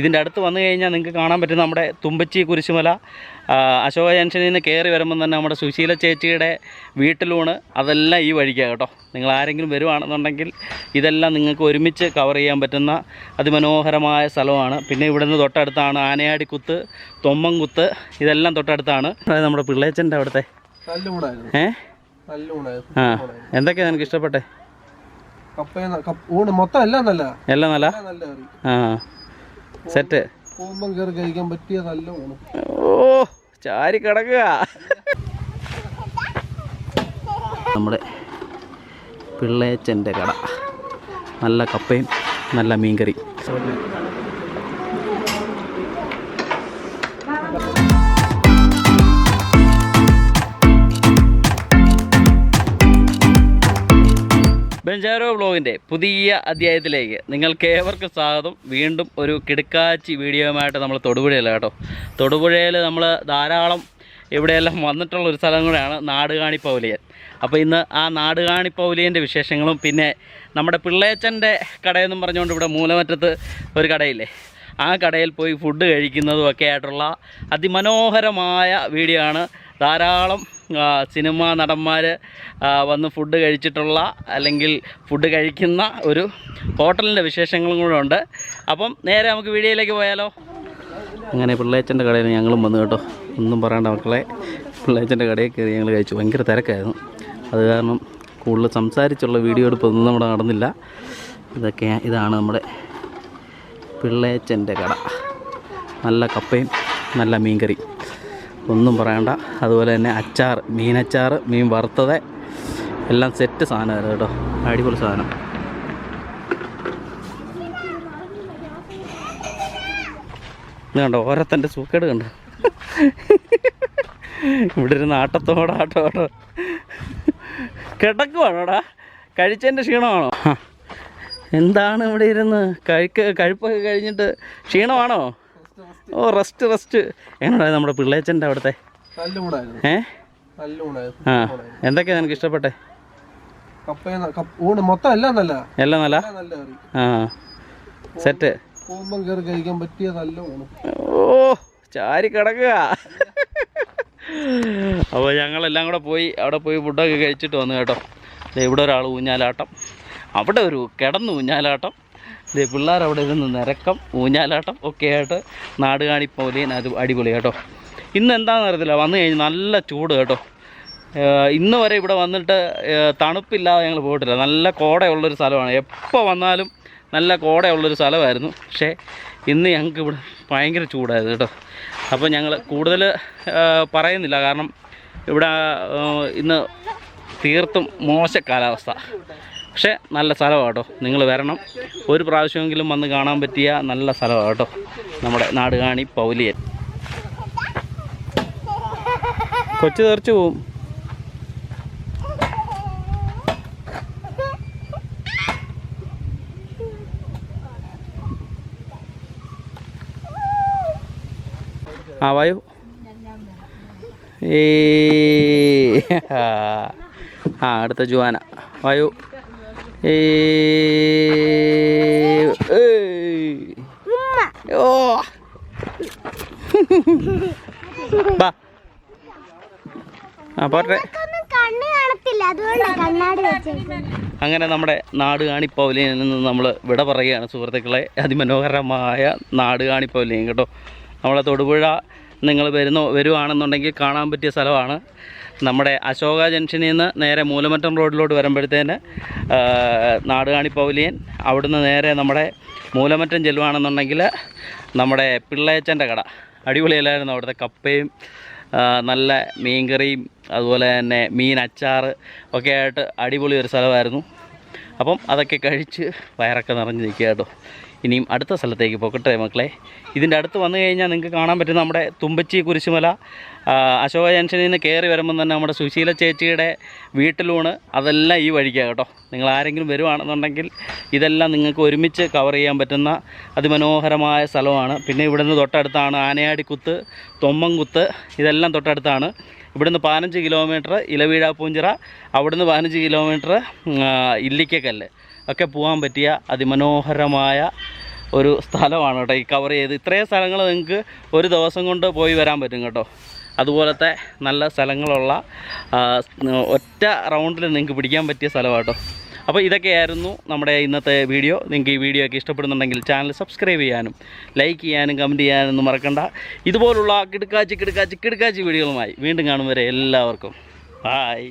ഇതിന്റെ അടുത്ത് വന്നു കഴിഞ്ഞാൽ നിങ്ങൾക്ക് കാണാൻ പറ്റും നമ്മുടെ തുമ്പച്ചി കുരിശുമല അശോക ജംഗ്ഷനിൽ നിന്ന് കയറി വരുമ്പം തന്നെ നമ്മുടെ സുശീല ചേച്ചിയുടെ വീട്ടിലൂണ് അതെല്ലാം ഈ വഴിക്കാണ് കേട്ടോ. നിങ്ങൾ ആരെങ്കിലും വരുവാണെന്നുണ്ടെങ്കിൽ ഇതെല്ലാം നിങ്ങൾക്ക് ഒരുമിച്ച് കവർ ചെയ്യാൻ പറ്റുന്ന അതിമനോഹരമായ സ്ഥലമാണ്. പിന്നെ ഇവിടുന്ന് തൊട്ടടുത്താണ് ആനയാടിക്കുത്ത് തൊമ്മൻകുത്ത് ഇതെല്ലാം തൊട്ടടുത്താണ്. അതായത് നമ്മുടെ പിള്ളേച്ചന്റെ അവിടുത്തെ. ഏ? ആ എന്തൊക്കെയാണ് നിനക്ക് ഇഷ്ടപ്പെട്ടെ? എല്ലാം നല്ല. ആ. സെറ്റ് പോകുമ്പം കയറി കഴിക്കാൻ പറ്റിയ നല്ല ഊണ്. ഓ ചാരി കിടക്കുക. നമ്മുടെ പിള്ളേച്ചന്റെ കട. നല്ല കപ്പയും നല്ല മീൻകറി. ബെഞ്ചാരോ ബ്ലോഗിന്റെ പുതിയ അധ്യായത്തിലേക്ക് നിങ്ങൾക്ക് ഏവർക്കും സ്വാഗതം. വീണ്ടും ഒരു കിടുക്കാച്ചി വീഡിയോയുമായിട്ട് നമ്മൾ തൊടുപുഴയിൽ കേട്ടോ. തൊടുപുഴയിൽ നമ്മൾ ധാരാളം ഇവിടെയെല്ലാം വന്നിട്ടുള്ള ഒരു സ്ഥലം കൂടെയാണ് നാടുകാണി പൗലിയൻ. അപ്പോൾ ഇന്ന് ആ നാടുകാണി പൗലിയന്റെ വിശേഷങ്ങളും പിന്നെ നമ്മുടെ പിള്ളേച്ചന്റെ കടയെന്നും പറഞ്ഞുകൊണ്ട് ഇവിടെ മൂലമറ്റത്ത് ഒരു കടയില്ലേ? ആ കടയിൽ പോയി ഫുഡ് കഴിക്കുന്നതും ഒക്കെ ആയിട്ടുള്ള അതിമനോഹരമായ വീഡിയോ ആണ് ധാരാളം സിനിമാ നടന്മാർ വന്ന് ഫുഡ് കഴിച്ചിട്ടുള്ള അല്ലെങ്കിൽ ഫുഡ് കഴിക്കുന്ന ഒരു ഹോട്ടലിന്റെ വിശേഷങ്ങളും കൂടെ ഉണ്ട്. അപ്പം നേരെ നമുക്ക് വീഡിയോയിലേക്ക് പോയാലോ? അങ്ങനെ പിള്ളേച്ചന്റെ കടയിൽ ഞങ്ങളും വന്നു കേട്ടോ. ഒന്നും പറയണ്ട മക്കളെ. പിള്ളേച്ചന്റെ കടയിൽ കയറി ഞങ്ങൾ കഴിച്ചു. ഭയങ്കര തിരക്കായിരുന്നു. അത് കാരണം കൂടുതൽ സംസാരിച്ചുള്ള വീഡിയോ എടുപ്പൊന്നും നമ്മുടെ നടന്നില്ല. ഇതൊക്കെ ഇതാണ് നമ്മുടെ പിള്ളേച്ചന്റെ കട. നല്ല കപ്പയും നല്ല മീൻകറി. ഒന്നും പറയണ്ട. അതുപോലെ തന്നെ അച്ചാർ മീനച്ചാർ മീൻ വറുത്തത്. എല്ലാം സെറ്റ് സാധനമായിരുന്നു കേട്ടോ. അടിപൊളി സാധനം. ഇത് കണ്ടോ? സൂക്കേട് കണ്ടോ? ഇവിടെ ഇരുന്ന് ആട്ടത്തോടെ ആട്ടോടോ. ആട്ടോ കിടക്കുവാണോടാ? കഴിച്ചതിന്റെ ക്ഷീണമാണോ? എന്താണ് ഇവിടെ ഇരുന്ന്? കഴിക്ക് കഴിപ്പൊക്കെ കഴിഞ്ഞിട്ട് ക്ഷീണമാണോ? ഓ റെസ്റ്റ് റെസ്റ്റ്. എങ്ങനെയാണ് നമ്മുടെ പിള്ളേച്ചന്റെ അവിടുത്തെ? ഏ? ആ. എന്തൊക്കെയാണ് നിനക്ക് ഇഷ്ടപ്പെട്ടെ? മൊത്തം എല്ലാം നല്ല. എല്ലാം നല്ല? ആ. സെറ്റ്. ഓ ചാരി കിടക്കുക. അപ്പോൾ ഞങ്ങളെല്ലാം കൂടെ പോയി അവിടെ പോയി ഫുഡൊക്കെ കഴിച്ചിട്ട് വന്നു കേട്ടോ. ഇവിടെ ഒരാൾ ഊഞ്ഞാലാട്ടം. അവിടെ ഒരു കിടന്ന് ഊഞ്ഞാലാട്ടം. ദേ പിള്ളേർ അവിടെ ഇരുന്ന് നിരക്കം ഊഞ്ഞാലാട്ടം ഒക്കെ ആയിട്ട് നാട് കാണിപ്പോലെയും അത് അടിപൊളി കേട്ടോ. ഇന്ന് എന്താണെന്ന് അറിയത്തില്ല വന്നു കഴിഞ്ഞ് നല്ല ചൂട് കേട്ടോ. ഇന്ന് വരെ ഇവിടെ വന്നിട്ട് തണുപ്പില്ലാതെ ഞങ്ങൾ പോയിട്ടില്ല. നല്ല കോടയുള്ളൊരു സ്ഥലമാണ്. എപ്പോൾ വന്നാലും നല്ല കോടയുള്ളൊരു സ്ഥലമായിരുന്നു. പക്ഷേ ഇന്ന് ഞങ്ങൾക്ക് ഇവിടെ ഭയങ്കര ചൂടായിരുന്നു കേട്ടോ. അപ്പോൾ ഞങ്ങൾ കൂടുതൽ പറയുന്നില്ല. കാരണം ഇവിടെ ഇന്ന് തീർത്തും മോശ കാലാവസ്ഥ. പക്ഷേ നല്ല സ്ഥലമാണ് കേട്ടോ. നിങ്ങൾ വരണം. ഒരു പ്രാവശ്യമെങ്കിലും വന്ന് കാണാൻ പറ്റിയ നല്ല സ്ഥലമാണ് കേട്ടോ. നമ്മുടെ നാടുകാണി പൗലിയൻ. കൊച്ചു തെറിച്ചു പോവും. ആ വായു. ഏ ആ അടുത്ത ജുവാന. വായു. ഓ. ബാ. ആ പോട്ടെ. അങ്ങനെ നമ്മുടെ നാട് കാണിപ്പവലിയിൽ നിന്ന് നമ്മൾ വിട പറയുകയാണ് സുഹൃത്തുക്കളെ. അതിമനോഹരമായ നാട് കാണിപ്പവലിയും കേട്ടോ നമ്മളെ തൊടുപുഴ നിങ്ങൾ വരുന്നോ വരുവാണെന്നുണ്ടെങ്കിൽ കാണാൻ പറ്റിയ സ്ഥലമാണ്. നമ്മുടെ അശോക ജംഗ്ഷനിൽ നിന്ന് നേരെ മൂലമറ്റം റോഡിലോട്ട് വരുമ്പോഴത്തേന് നാടുകാണി പൗലിയൻ അവിടുന്ന് നേരെ നമ്മുടെ മൂലമറ്റം ചെല്ലുവാണെന്നുണ്ടെങ്കിൽ നമ്മുടെ പിള്ളേച്ചന്റെ കട. അടിപൊളിയല്ലായിരുന്നു അവിടുത്തെ കപ്പയും നല്ല മീൻകറിയും അതുപോലെ തന്നെ മീൻ അച്ചാർ ഒക്കെ ആയിട്ട് അടിപൊളി ഒരു സ്ഥലമായിരുന്നു. അപ്പം അതൊക്കെ കഴിച്ച് വയറൊക്കെ നിറഞ്ഞ് നിൽക്കുക കേട്ടോ. ഇനിയും അടുത്ത സ്ഥലത്തേക്ക് പോക്കട്ടെ മക്കളെ. ഇതിന്റെ അടുത്ത് വന്നു കഴിഞ്ഞാൽ നിങ്ങൾക്ക് കാണാൻ പറ്റും നമ്മുടെ തുമ്പച്ചി കുരിശുമല. അശോക ജംഗ്ഷനിൽ നിന്ന് കയറി വരുമ്പം തന്നെ നമ്മുടെ സുശീല ചേച്ചിയുടെ വീട്ടിലൂണ് അതെല്ലാം ഈ വഴിക്കാണ് കേട്ടോ. നിങ്ങൾ ആരെങ്കിലും വരുവാണെന്നുണ്ടെങ്കിൽ ഇതെല്ലാം നിങ്ങൾക്ക് ഒരുമിച്ച് കവർ ചെയ്യാൻ പറ്റുന്ന അതിമനോഹരമായ സ്ഥലമാണ്. പിന്നെ ഇവിടുന്ന് തൊട്ടടുത്താണ് ആനയാടിക്കുത്ത് തൊമ്മൻകുത്ത് ഇതെല്ലാം തൊട്ടടുത്താണ്. ഇവിടുന്ന് പതിനഞ്ച് കിലോമീറ്റർ ഇലവീഴ പൂഞ്ചിറ അവിടുന്ന് പതിനഞ്ച് കിലോമീറ്റർ ഇല്ലിക്കക്കല്ല്. ഒക്കെ പോകാൻ പറ്റിയ അതിമനോഹരമായ ഒരു സ്ഥലമാണ് കേട്ടോ ഈ കവർ ചെയ്ത്. ഇത്രയും സ്ഥലങ്ങൾ നിങ്ങൾക്ക് ഒരു ദിവസം കൊണ്ട് പോയി വരാൻ പറ്റും കേട്ടോ. അതുപോലത്തെ നല്ല സ്ഥലങ്ങളുള്ള ഒറ്റ റൗണ്ടിൽ നിങ്ങൾക്ക് പിടിക്കാൻ പറ്റിയ സ്ഥലമാണ് കേട്ടോ. അപ്പോൾ ഇതൊക്കെയായിരുന്നു നമ്മുടെ ഇന്നത്തെ വീഡിയോ. നിങ്ങൾക്ക് ഈ വീഡിയോ ഒക്കെ ഇഷ്ടപ്പെടുന്നുണ്ടെങ്കിൽ ചാനൽ സബ്സ്ക്രൈബ് ചെയ്യാനും ലൈക്ക് ചെയ്യാനും കമന്റ് ചെയ്യാനൊന്നും മറക്കണ്ട. ഇതുപോലുള്ള കിടുക്കാച്ചി കിടുക്കാച്ചി കിടുക്കാച്ചി വീഡിയോകളുമായി വീണ്ടും കാണും വരെ എല്ലാവർക്കും. ബായ്